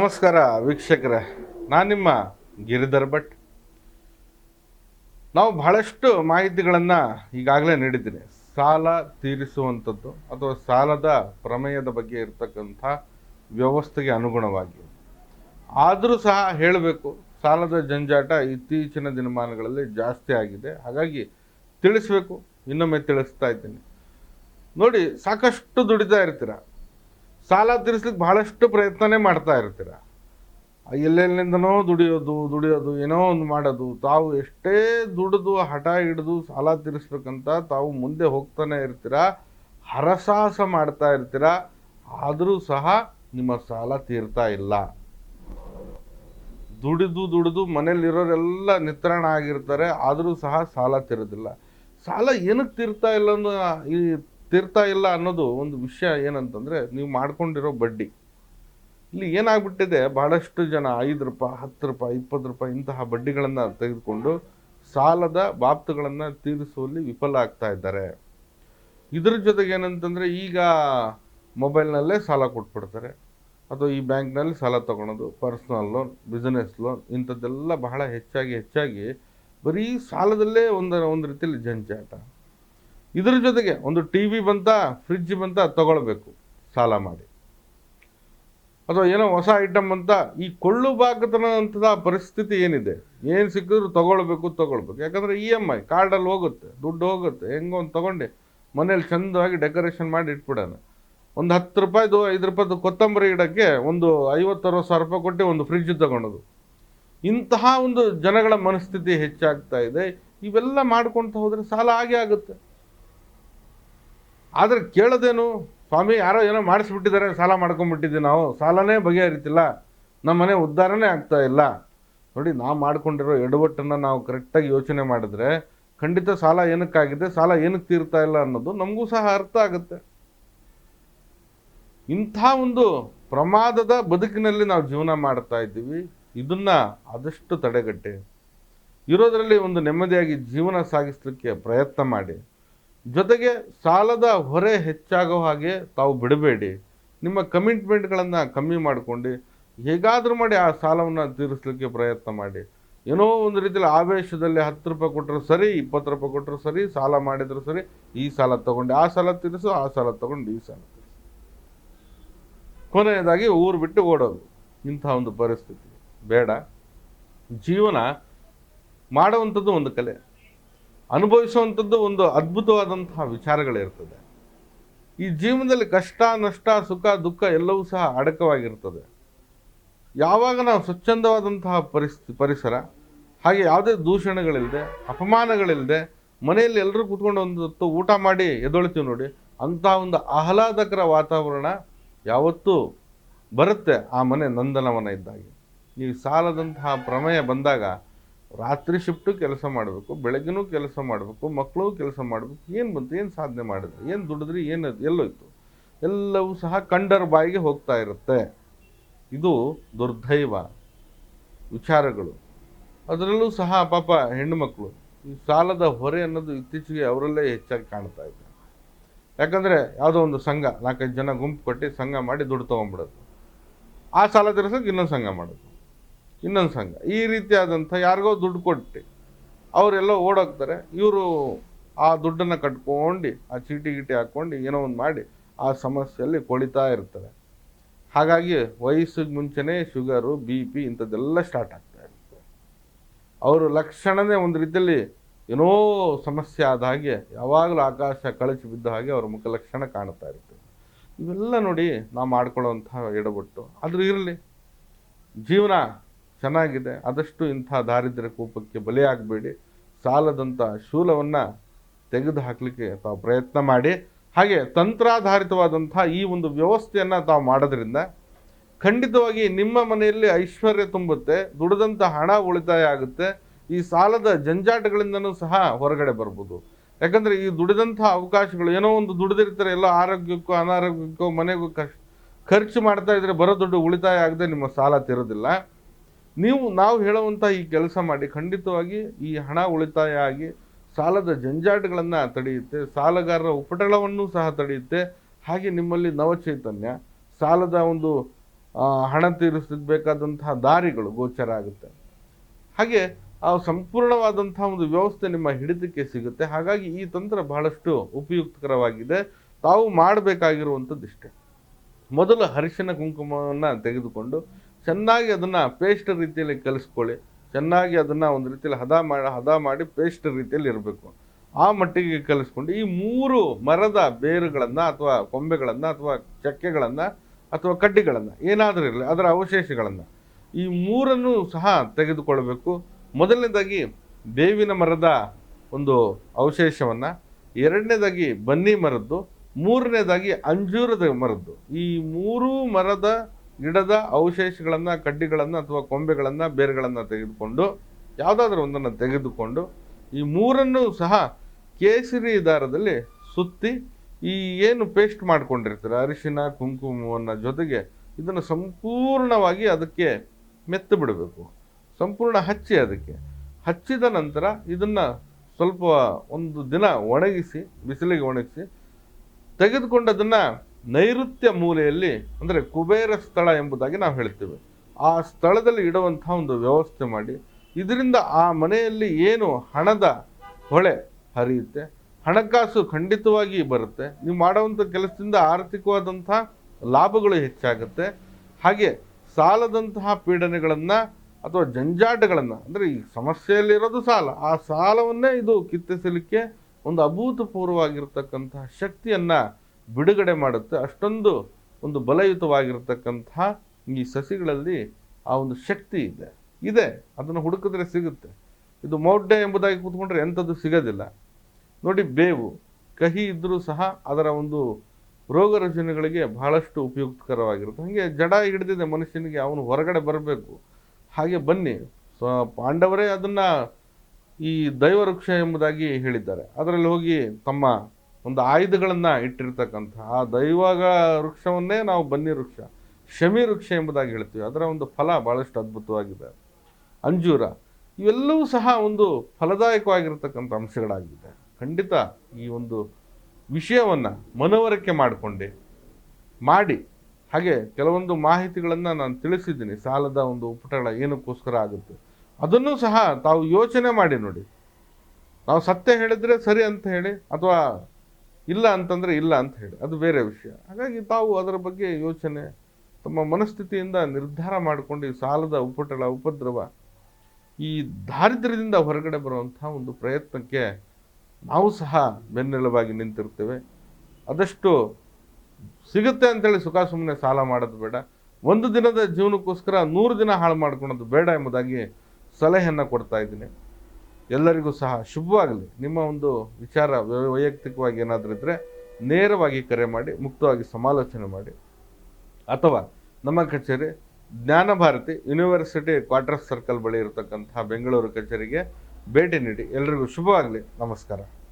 ನಮಸ್ಕಾರ ವೀಕ್ಷಕರೇ, ನಾನು ನಿಮ್ಮ ಗಿರಿಧರ್ ಭಟ್. ನಾವು ಬಹಳಷ್ಟು ಮಾಹಿತಿಗಳನ್ನು ಈಗಾಗಲೇ ನೀಡಿದ್ದೀನಿ. ಸಾಲ ತೀರಿಸುವಂಥದ್ದು ಅಥವಾ ಸಾಲದ ಪ್ರಮೇಯದ ಬಗ್ಗೆ ಇರತಕ್ಕಂಥ ವ್ಯವಸ್ಥೆಗೆ ಅನುಗುಣವಾಗಿ. ಆದರೂ ಸಹ ಹೇಳಬೇಕು, ಸಾಲದ ಜಂಜಾಟ ಇತ್ತೀಚಿನ ದಿನಮಾನಗಳಲ್ಲಿ ಜಾಸ್ತಿ ಆಗಿದೆ. ಹಾಗಾಗಿ ತಿಳಿಸ್ಬೇಕು, ಇನ್ನೊಮ್ಮೆ ತಿಳಿಸ್ತಾ ಇದ್ದೀನಿ. ನೋಡಿ, ಸಾಕಷ್ಟು ದುಡಿತಾ ಇರ್ತೀರ? ಸಾಲ ತೀರಿಸ್ಲಿಕ್ಕೆ ಬಹಳಷ್ಟು ಪ್ರಯತ್ನನೇ ಮಾಡ್ತಾ ಇರ್ತೀರ. ಎಲ್ಲೆಲ್ಲಿಂದನೋ ದುಡಿಯೋದು ದುಡಿಯೋದು, ಏನೋ ಒಂದು ಮಾಡೋದು, ತಾವು ಎಷ್ಟೇ ದುಡಿದು ಹಠ ಹಿಡಿದು ಸಾಲ ತೀರಿಸ್ಬೇಕಂತ ತಾವು ಮುಂದೆ ಹೋಗ್ತಾನೆ ಇರ್ತೀರ, ಹರಸಾಹಸ ಮಾಡ್ತಾ ಇರ್ತೀರ, ಆದರೂ ಸಹ ನಿಮ್ಮ ಸಾಲ ತೀರ್ತಾ ಇಲ್ಲ. ದುಡಿದು ದುಡಿದು ಮನೇಲಿರೋರೆಲ್ಲ ನಿತ್ರಾಣ ಆಗಿರ್ತಾರೆ, ಆದರೂ ಸಹ ಸಾಲ ತೀರೋದಿಲ್ಲ. ಸಾಲ ಏನಕ್ಕೆ ತೀರ್ತಾ ಇಲ್ಲ ಅನ್ನೋ ಈ ತೀರ್ತಾ ಇಲ್ಲ ಅನ್ನೋದು ಒಂದು ವಿಷಯ ಏನಂತಂದರೆ ನೀವು ಮಾಡ್ಕೊಂಡಿರೋ ಬಡ್ಡಿ. ಇಲ್ಲಿ ಏನಾಗ್ಬಿಟ್ಟಿದೆ, ಬಹಳಷ್ಟು ಜನ ಐದು ರೂಪಾಯಿ, ಹತ್ತು ರೂಪಾಯಿ, ಇಪ್ಪತ್ತು ರೂಪಾಯಿ ಇಂತಹ ಬಡ್ಡಿಗಳನ್ನು ತೆಗೆದುಕೊಂಡು ಸಾಲದ ಬಾಪ್ತುಗಳನ್ನು ತೀರಿಸುವಲ್ಲಿ ವಿಫಲ ಆಗ್ತಾ ಇದ್ದಾರೆ. ಇದ್ರ ಜೊತೆಗೆ ಏನಂತಂದರೆ ಈಗ ಮೊಬೈಲ್ನಲ್ಲೇ ಸಾಲ ಕೊಟ್ಬಿಡ್ತಾರೆ. ಅಥವಾ ಈ ಬ್ಯಾಂಕ್ನಲ್ಲಿ ಸಾಲ ತಗೊಳೋದು, ಪರ್ಸ್ನಲ್ ಲೋನ್, ಬಿಸ್ನೆಸ್ ಲೋನ್, ಇಂಥದ್ದೆಲ್ಲ ಬಹಳ ಹೆಚ್ಚಾಗಿ ಹೆಚ್ಚಾಗಿ ಬರೀ ಸಾಲದಲ್ಲೇ ಒಂದು ಒಂದು ರೀತಿಯಲ್ಲಿ ಜಂಜಾಟ. ಇದ್ರ ಜೊತೆಗೆ ಒಂದು ಟಿ ವಿ ಬಂತ ಫ್ರಿಜ್ ಬಂತ ತಗೊಳ್ಬೇಕು, ಸಾಲ ಮಾಡಿ. ಅಥವಾ ಏನೋ ಹೊಸ ಐಟಮ್ ಅಂತ, ಈ ಕೊಳ್ಳು ಬಾಕತನಂತಹ ಪರಿಸ್ಥಿತಿ ಏನಿದೆ? ಏನು ಸಿಕ್ಕಿದ್ರು ತಗೊಳ್ಬೇಕು ತಗೊಳ್ಬೇಕು. ಯಾಕಂದರೆ ಇ ಎಂ ಐ ಕಾರ್ಡಲ್ಲಿ ಹೋಗುತ್ತೆ, ದುಡ್ಡು ಹೋಗುತ್ತೆ. ಹೆಂಗೋ ಒಂದು ತಗೊಂಡು, ಮನೇಲಿ ಚಂದವಾಗಿ ಡೆಕೋರೇಷನ್ ಮಾಡಿ ಇಟ್ಬಿಡೋಣ. ಒಂದು ಹತ್ತು ರೂಪಾಯಿದು, ಐದು ರೂಪಾಯಿದು ಕೊತ್ತಂಬರಿ ಇಡೋಕ್ಕೆ ಒಂದು ಐವತ್ತು ಅರವತ್ತು ಸಾವಿರ ರೂಪಾಯಿ ಕೊಟ್ಟು ಒಂದು ಫ್ರಿಜ್ ತಗೊಳೋದು ಇಂತಹ ಒಂದು ಜನಗಳ ಮನಸ್ಥಿತಿ ಹೆಚ್ಚಾಗ್ತಾ ಇದೆ. ಇವೆಲ್ಲ ಮಾಡ್ಕೊಳ್ತಾ ಹೋದರೆ ಸಾಲ ಆಗೇ ಆಗುತ್ತೆ. ಆದರೆ ಕೇಳೋದೇನು? ಸ್ವಾಮಿ, ಯಾರೋ ಏನೋ ಮಾಡಿಸ್ಬಿಟ್ಟಿದ್ದಾರೆ, ಸಾಲ ಮಾಡ್ಕೊಂಡ್ಬಿಟ್ಟಿದ್ದೀವಿ ನಾವು. ಸಾಲನೇ ಬಗೆಹರಿತಿಲ್ಲ. ನಮ್ಮ ಮನೆ ಉದ್ಧಾರನೇ ಆಗ್ತಾ ಇಲ್ಲ. ನೋಡಿ, ನಾವು ಮಾಡಿಕೊಂಡಿರೋ ಎಡವಟ್ಟನ್ನು ನಾವು ಕರೆಕ್ಟಾಗಿ ಯೋಚನೆ ಮಾಡಿದ್ರೆ ಖಂಡಿತ ಸಾಲ ಏನಕ್ಕಾಗಿದೆ, ಸಾಲ ಏನಕ್ಕೆ ತೀರ್ತಾ ಇಲ್ಲ ಅನ್ನೋದು ನಮಗೂ ಸಹ ಅರ್ಥ ಆಗುತ್ತೆ. ಇಂಥ ಒಂದು ಪ್ರಮಾದದ ಬದುಕಿನಲ್ಲಿ ನಾವು ಜೀವನ ಮಾಡ್ತಾ ಇದ್ದೀವಿ. ಇದನ್ನು ಆದಷ್ಟು ತಡೆಗಟ್ಟಿ. ಇರೋದರಲ್ಲಿ ಒಂದು ನೆಮ್ಮದಿಯಾಗಿ ಜೀವನ ಸಾಗಿಸಲಿಕ್ಕೆ ಪ್ರಯತ್ನ ಮಾಡಿ. ಜೊತೆಗೆ ಸಾಲದ ಹೊರೆ ಹೆಚ್ಚಾಗೋ ಹಾಗೆ ತಾವು ಬಿಡಬೇಡಿ. ನಿಮ್ಮ ಕಮಿಟ್ಮೆಂಟ್ಗಳನ್ನು ಕಮ್ಮಿ ಮಾಡಿಕೊಂಡು ಹೇಗಾದರೂ ಮಾಡಿ ಆ ಸಾಲವನ್ನು ತೀರಿಸಲಿಕ್ಕೆ ಪ್ರಯತ್ನ ಮಾಡಿ. ಏನೋ ಒಂದು ರೀತಿಯಲ್ಲಿ ಆವೇಶದಲ್ಲಿ ಹತ್ತು ರೂಪಾಯಿ ಕೊಟ್ಟರು ಸರಿ, ಇಪ್ಪತ್ತು ರೂಪಾಯಿ ಕೊಟ್ಟರು ಸರಿ, ಸಾಲ ಮಾಡಿದ್ರು ಸರಿ, ಈ ಸಾಲ ತಗೊಂಡು ಆ ಸಾಲ ತೀರಿಸು, ಆ ಸಾಲ ತಗೊಂಡು ಈ ಸಾಲ ಕೊನೆಯದಾಗಿ ಊರು ಬಿಟ್ಟು ಓಡೋದು. ಇಂಥ ಒಂದು ಪರಿಸ್ಥಿತಿ. ಬೇಡ. ಜೀವನ ಮಾಡುವಂಥದ್ದು ಒಂದು ಕಲೆ. ಅನುಭವಿಸುವಂಥದ್ದು ಒಂದು ಅದ್ಭುತವಾದಂತಹ ವಿಚಾರಗಳಿರ್ತದೆ. ಈ ಜೀವನದಲ್ಲಿ ಕಷ್ಟ, ನಷ್ಟ, ಸುಖ, ದುಃಖ ಎಲ್ಲವೂ ಸಹ ಅಡಕವಾಗಿರ್ತದೆ. ಯಾವಾಗ ನಾವು ಸ್ವಚ್ಛಂದವಾದಂತಹ ಪರಿಸ್ಥಿ, ಪರಿಸರ, ಹಾಗೆ ಯಾವುದೇ ದೂಷಣಗಳಿಲ್ಲದೆ, ಅಪಮಾನಗಳಿಲ್ಲದೆ, ಮನೆಯಲ್ಲಿ ಎಲ್ಲರೂ ಕೂತ್ಕೊಂಡು ಒಂದು ಊಟ ಮಾಡಿ ಎದೊಳ್ತೀವಿ ನೋಡಿ, ಅಂತಹ ಒಂದು ಆಹ್ಲಾದಕರ ವಾತಾವರಣ ಯಾವತ್ತೂ ಬರುತ್ತೆ ಆ ಮನೆ ನಂದನವನ ಇದ್ದಾಗೆ. ನೀವು ಸಾಲದಂತಹ ಪ್ರಮೇಯ ಬಂದಾಗ ರಾತ್ರಿ ಶಿಫ್ಟು ಕೆಲಸ ಮಾಡಬೇಕು, ಬೆಳಗ್ಗೆನೂ ಕೆಲಸ ಮಾಡಬೇಕು ಮಕ್ಕಳು ಕೆಲಸ ಮಾಡಬೇಕು, ಏನು ಬಂತು, ಏನು ಸಾಧನೆ ಮಾಡಿದ್ರು, ಏನು ದುಡಿದ್ರಿ, ಏನು ಎಲ್ಲೋಯ್ತು. ಎಲ್ಲವೂ ಸಹ ಕಂಡರ ಬಾಯಿಗೆ ಹೋಗ್ತಾ ಇರುತ್ತೆ. ಇದು ದುರ್ದೈವ ವಿಚಾರಗಳು. ಅದರಲ್ಲೂ ಸಹ ಪಾಪ ಹೆಣ್ಣುಮಕ್ಕಳು ಈ ಸಾಲದ ಹೊರೆ ಅನ್ನೋದು ಇತ್ತೀಚೆಗೆ ಅವರಲ್ಲೇ ಹೆಚ್ಚಾಗಿ ಕಾಣ್ತಾ ಇದೆ. ಯಾಕಂದರೆ ಯಾವುದೋ ಒಂದು ಸಂಘ, ನಾಲ್ಕೈದು ಜನ ಗುಂಪು ಕಟ್ಟಿ ಸಂಘ ಮಾಡಿ ದುಡ್ಡು ತೊಗೊಂಬಿಡೋದು ಆ ಸಾಲ ತೀರಿಸೋಕೆ ಇನ್ನೊಂದು ಸಂಘ ಮಾಡೋದು. ಇನ್ನೊಂದು ಸಂಘ. ಈ ರೀತಿಯಾದಂಥ ಯಾರಿಗೋ ದುಡ್ಡು ಕೊಟ್ಟು ಅವರೆಲ್ಲ ಓಡೋಗ್ತಾರೆ. ಇವರು ಆ ದುಡ್ಡನ್ನು ಕಟ್ಕೊಂಡು, ಆ ಚೀಟಿ ಗೀಟಿ ಹಾಕ್ಕೊಂಡು ಏನೋ ಒಂದು ಮಾಡಿ ಆ ಸಮಸ್ಯೆಯಲ್ಲಿ ಕೊಳಿತಾ ಇರ್ತಾರೆ. ಹಾಗಾಗಿ ವಯಸ್ಸಿಗೆ ಮುಂಚೆನೇ ಶುಗರು, ಬಿ ಪಿ ಇಂಥದ್ದೆಲ್ಲ ಸ್ಟಾರ್ಟ್ ಆಗ್ತಾ ಇರುತ್ತೆ ಅವರು ಲಕ್ಷಣನೇ ಒಂದು ರೀತಿಯಲ್ಲಿ ಏನೋ ಸಮಸ್ಯೆ ಆದ ಹಾಗೆ ಯಾವಾಗಲೂ ಆಕಾಶ ಕಳಚಿ ಬಿದ್ದ ಹಾಗೆ ಅವರ ಮುಖ ಲಕ್ಷಣ ಕಾಣ್ತಾ ಇರುತ್ತೆ. ಇವೆಲ್ಲ ನೋಡಿ ನಾವು ಮಾಡ್ಕೊಳ್ಳೋವಂಥ ಎಡಬಿಟ್ಟು ಆದರೂ ಇರಲಿ. ಜೀವನ ಚೆನ್ನಾಗಿದೆ, ಆದಷ್ಟು ಇಂಥ ದಾರಿದ್ರ್ಯ ಕೋಪಕ್ಕೆ ಬಲಿಯಾಗಬೇಡಿ ಸಾಲದಂಥ ಶೂಲವನ್ನು ತೆಗೆದು ಹಾಕಲಿಕ್ಕೆ ತಾವು ಪ್ರಯತ್ನ ಮಾಡಿ. ಹಾಗೆ ತಂತ್ರಾಧಾರಿತವಾದಂಥ ಈ ಒಂದು ವ್ಯವಸ್ಥೆಯನ್ನು ತಾವು ಮಾಡೋದ್ರಿಂದ ಖಂಡಿತವಾಗಿ ನಿಮ್ಮ ಮನೆಯಲ್ಲಿ ಐಶ್ವರ್ಯ ತುಂಬುತ್ತೆ, ದುಡಿದಂಥ ಹಣ ಉಳಿತಾಯ ಆಗುತ್ತೆ, ಈ ಸಾಲದ ಜಂಜಾಟಗಳಿಂದನೂ ಸಹ ಹೊರಗಡೆ ಬರ್ಬೋದು. ಯಾಕಂದರೆ ಈ ದುಡಿದಂಥ ಅವಕಾಶಗಳು ಏನೋ ಒಂದು ದುಡಿದಿರ್ತಾರೆ, ಎಲ್ಲೋ ಆರೋಗ್ಯಕ್ಕೋ ಅನಾರೋಗ್ಯಕ್ಕೋ ಮನೆಗೂ ಖರ್ಚು ಮಾಡ್ತಾ ಇದ್ರೆ ಬರೋ ದುಡ್ಡು ಉಳಿತಾಯ ಆಗದೆ ನಿಮ್ಮ ಸಾಲ ತೀರೋದಿಲ್ಲ. ನೀವು, ನಾವು ಹೇಳುವಂಥ ಈ ಕೆಲಸ ಮಾಡಿ, ಖಂಡಿತವಾಗಿ ಈ ಹಣ ಉಳಿತಾಯ ಆಗಿ ಸಾಲದ ಜಂಜಾಟಗಳನ್ನು ತಡೆಯುತ್ತೆ, ಸಾಲಗಾರರ ಉಪಟಳವನ್ನು ಸಹ ತಡೆಯುತ್ತೆ. ಹಾಗೆ ನಿಮ್ಮಲ್ಲಿ ನವಚೈತನ್ಯ, ಸಾಲದ ಒಂದು ಹಣ ತೀರಿಸಬೇಕಾದಂತಹ ದಾರಿಗಳು ಗೋಚರ ಆಗುತ್ತೆ. ಹಾಗೆ ಆ ಸಂಪೂರ್ಣವಾದಂತಹ ಒಂದು ವ್ಯವಸ್ಥೆ ನಿಮ್ಮ ಹಿಡಿತಕ್ಕೆ ಸಿಗುತ್ತೆ. ಹಾಗಾಗಿ ಈ ತಂತ್ರ ಬಹಳಷ್ಟು ಉಪಯುಕ್ತಕರವಾಗಿದೆ. ತಾವು ಮಾಡಬೇಕಾಗಿರುವಂಥದ್ದು ಇಷ್ಟೇ ಮೊದಲು ಅರಿಶಿನ ಕುಂಕುಮವನ್ನು ತೆಗೆದುಕೊಂಡು ಚೆನ್ನಾಗಿ ಅದನ್ನು ಪೇಸ್ಟ್ ರೀತಿಯಲ್ಲಿ ಕಲಿಸ್ಕೊಳ್ಳಿ. ಚೆನ್ನಾಗಿ ಅದನ್ನು ಒಂದು ರೀತಿಯಲ್ಲಿ ಹದ ಮಾಡಿ ಹದ ಮಾಡಿ ಪೇಸ್ಟ್ ರೀತಿಯಲ್ಲಿ ಇರಬೇಕು. ಆ ಮಟ್ಟಿಗೆ ಕಲಿಸ್ಕೊಂಡು ಈ ಮೂರು ಮರದ ಬೇರುಗಳನ್ನು ಅಥವಾ ಕೊಂಬೆಗಳನ್ನು ಅಥವಾ ಚಕ್ಕೆಗಳನ್ನು ಅಥವಾ ಕಡ್ಡಿಗಳನ್ನು ಏನಾದರೂ ಇರಲಿ, ಅದರ ಅವಶೇಷಗಳನ್ನು ಈ ಮೂರನ್ನು ಸಹ ತೆಗೆದುಕೊಳ್ಬೇಕು. ಮೊದಲನೇದಾಗಿ ಬೇವಿನ ಮರದ ಒಂದು ಅವಶೇಷವನ್ನು, ಎರಡನೇದಾಗಿ ಬನ್ನಿ ಮರದ್ದು, ಮೂರನೇದಾಗಿ ಅಂಜೂರದ ಮರದ್ದು. ಈ ಮೂರೂ ಮರದ ಗಿಡದ ಅವಶೇಷಗಳನ್ನು, ಕಡ್ಡಿಗಳನ್ನು ಅಥವಾ ಕೊಂಬೆಗಳನ್ನು ಬೇರುಗಳನ್ನು ತೆಗೆದುಕೊಂಡು, ಯಾವುದಾದ್ರೂ ಒಂದನ್ನು ತೆಗೆದುಕೊಂಡು, ಈ ಮೂರನ್ನು ಸಹ ಕೇಸರಿ ದಾರದಲ್ಲಿ ಸುತ್ತಿ, ಈ ಏನು ಪೇಸ್ಟ್ ಮಾಡ್ಕೊಂಡಿರ್ತಾರೆ, ಅರಿಶಿನ, ಕುಂಕುಮವನ್ನು ಜೊತೆಗೆ ಇದನ್ನು ಸಂಪೂರ್ಣವಾಗಿ ಅದಕ್ಕೆ ಮೆತ್ತು ಬಿಡಬೇಕು. ಸಂಪೂರ್ಣ ಹಚ್ಚಿ ಅದಕ್ಕೆ. ಹಚ್ಚಿದ ನಂತರ ಇದನ್ನು ಸ್ವಲ್ಪ ಒಂದು ದಿನ ಒಣಗಿಸಿ, ಬಿಸಿಲಿಗೆ ಒಣಗಿಸಿ, ತೆಗೆದುಕೊಂಡದನ್ನು ನೈಋತ್ಯ ಮೂಲೆಯಲ್ಲಿ, ಅಂದರೆ ಕುಬೇರ ಸ್ಥಳ ಎಂಬುದಾಗಿ ನಾವು ಹೇಳ್ತೇವೆ. ಆ ಸ್ಥಳದಲ್ಲಿ ಇಡುವಂತಹ ಒಂದು ವ್ಯವಸ್ಥೆ ಮಾಡಿ, ಇದರಿಂದ ಆ ಮನೆಯಲ್ಲಿ ಏನು ಹಣದ ಹೊಳೆ ಹರಿಯುತ್ತೆ, ಹಣಕಾಸು ಖಂಡಿತವಾಗಿ ಬರುತ್ತೆ, ನೀವು ಮಾಡುವಂಥ ಕೆಲಸದಿಂದ ಆರ್ಥಿಕವಾದಂಥ ಲಾಭಗಳು ಹೆಚ್ಚಾಗುತ್ತೆ, ಹಾಗೆ ಸಾಲದಂತಹ ಪೀಡನೆಗಳನ್ನು ಅಥವಾ ಜಂಜಾಟಗಳನ್ನು, ಅಂದರೆ ಈ ಸಮಸ್ಯೆಯಲ್ಲಿರೋದು ಸಾಲ, ಆ ಸಾಲವನ್ನೇ ಇದು ಕಿತ್ತಿಸಲಿಕ್ಕೆ ಒಂದು ಅಭೂತಪೂರ್ವವಾಗಿರ್ತಕ್ಕಂತಹ ಶಕ್ತಿಯನ್ನು ಬಿಡುಗಡೆ ಮಾಡುತ್ತೆ. ಅಷ್ಟೊಂದು ಒಂದು ಬಲಯುತವಾಗಿರ್ತಕ್ಕಂಥ ಈ ಸಸಿಗಳಲ್ಲಿ ಆ ಒಂದು ಶಕ್ತಿ ಇದೆ. ಇದೆ. ಅದನ್ನು ಹುಡುಕಿದ್ರೆ ಸಿಗುತ್ತೆ. ಇದು ಮೌಢ್ಯ ಎಂಬುದಾಗಿ ಕೂತ್ಕೊಂಡ್ರೆ ಎಂಥದ್ದು ಸಿಗೋದಿಲ್ಲ. ನೋಡಿ, ಬೇವು, ಕಹಿ ಇದ್ದರೂ ಸಹ ಅದರ ಒಂದು ರೋಗ ರುಜಿನಗಳಿಗೆ ಬಹಳಷ್ಟು ಉಪಯುಕ್ತಕರವಾಗಿರುತ್ತೆ. ಹಾಗೆ ಜಡ ಹಿಡಿದಿದೆ ಮನುಷ್ಯನಿಗೆ, ಅವನು ಹೊರಗಡೆ ಬರಬೇಕು. ಹಾಗೆ ಬನ್ನಿ. ಸೊ ಪಾಂಡವರೇ ಅದನ್ನು ಈ ದೈವವೃಕ್ಷ ಎಂಬುದಾಗಿ ಹೇಳಿದ್ದಾರೆ. ಅದರಲ್ಲಿ ಹೋಗಿ ತಮ್ಮ ಒಂದು ಆಯುಧಗಳನ್ನು ಇಟ್ಟಿರ್ತಕ್ಕಂಥ ಆ ದೈವಗ ವೃಕ್ಷವನ್ನೇ ನಾವು ಬನ್ನಿ ವೃಕ್ಷ, ಶಮಿ ವೃಕ್ಷ ಎಂಬುದಾಗಿ ಹೇಳ್ತೀವಿ. ಅದರ ಒಂದು ಫಲ ಭಾಳಷ್ಟು ಅದ್ಭುತವಾಗಿದೆ. ಅಂಜೂರ, ಇವೆಲ್ಲವೂ ಸಹ ಒಂದು ಫಲದಾಯಕವಾಗಿರತಕ್ಕಂಥ ಅಂಶಗಳಾಗಿದೆ. ಖಂಡಿತ ಈ ಒಂದು ವಿಷಯವನ್ನು ಮನವರಿಕೆ ಮಾಡಿಕೊಂಡು, ಮಾಡಿ. ಹಾಗೆ ಕೆಲವೊಂದು ಮಾಹಿತಿಗಳನ್ನು ನಾನು ತಿಳಿಸಿದ್ದೀನಿ. ಸಾಲದ ಒಂದು ಪುಟಗಳ ಏನಕ್ಕೋಸ್ಕರ ಆಗುತ್ತೆ. ಅದನ್ನು ಸಹ ತಾವು ಯೋಚನೆ ಮಾಡಿ ನೋಡಿ. ನಾವು ಸತ್ಯ ಹೇಳಿದರೆ ಸರಿ ಅಂತ ಹೇಳಿ, ಅಥವಾ ಇಲ್ಲ ಅಂತಂದರೆ ಇಲ್ಲ ಅಂತ ಹೇಳಿ. ಅದು ಬೇರೆ ವಿಷಯ. ಹಾಗಾಗಿ ತಾವು ಅದರ ಬಗ್ಗೆ ಯೋಚನೆ, ತಮ್ಮ ಮನಸ್ಥಿತಿಯಿಂದ ನಿರ್ಧಾರ ಮಾಡಿಕೊಂಡು ಈ ಸಾಲದ ಉಪಟಳ, ಉಪದ್ರವ ಈ ದಾರಿದ್ರ್ಯದಿಂದ ಹೊರಗಡೆ ಬರುವಂಥ ಒಂದು ಪ್ರಯತ್ನಕ್ಕೆ ನಾವು ಸಹ ಬೆನ್ನೆಲುಬಾಗಿ ನಿಂತಿರ್ತೇವೆ. ಆದಷ್ಟು ಸಿಗುತ್ತೆ ಅಂತೇಳಿ ಸುಖ ಸುಮ್ಮನೆ ಸಾಲ ಮಾಡೋದು ಬೇಡ. ಒಂದು ದಿನದ ಜೀವನಕ್ಕೋಸ್ಕರ ನೂರು ದಿನ ಹಾಳು ಮಾಡ್ಕೊಳೋದು ಬೇಡ ಎಂಬುದಾಗಿ ಸಲಹೆಯನ್ನು ಕೊಡ್ತಾ ಇದ್ದೀನಿ. ಎಲ್ಲರಿಗೂ ಸಹ ಶುಭವಾಗಲಿ. ನಿಮ್ಮ ಒಂದು ವಿಚಾರ ವೈಯಕ್ತಿಕವಾಗಿ ಏನಾದರೂ ಇದ್ದರೆ ನೇರವಾಗಿ ಕರೆ ಮಾಡಿ, ಮುಕ್ತವಾಗಿ ಸಮಾಲೋಚನೆ ಮಾಡಿ. ಅಥವಾ ನಮ್ಮ ಕಚೇರಿ ಜ್ಞಾನ ಭಾರತಿ ಯೂನಿವರ್ಸಿಟಿ ಕ್ವಾರ್ಟರ್ಸ್ ಸರ್ಕಲ್ ಬಳಿ ಇರತಕ್ಕಂತಹ ಬೆಂಗಳೂರು ಕಚೇರಿಗೆ ಭೇಟಿ ನೀಡಿ. ಎಲ್ರಿಗೂ ಶುಭವಾಗಲಿ. ನಮಸ್ಕಾರ.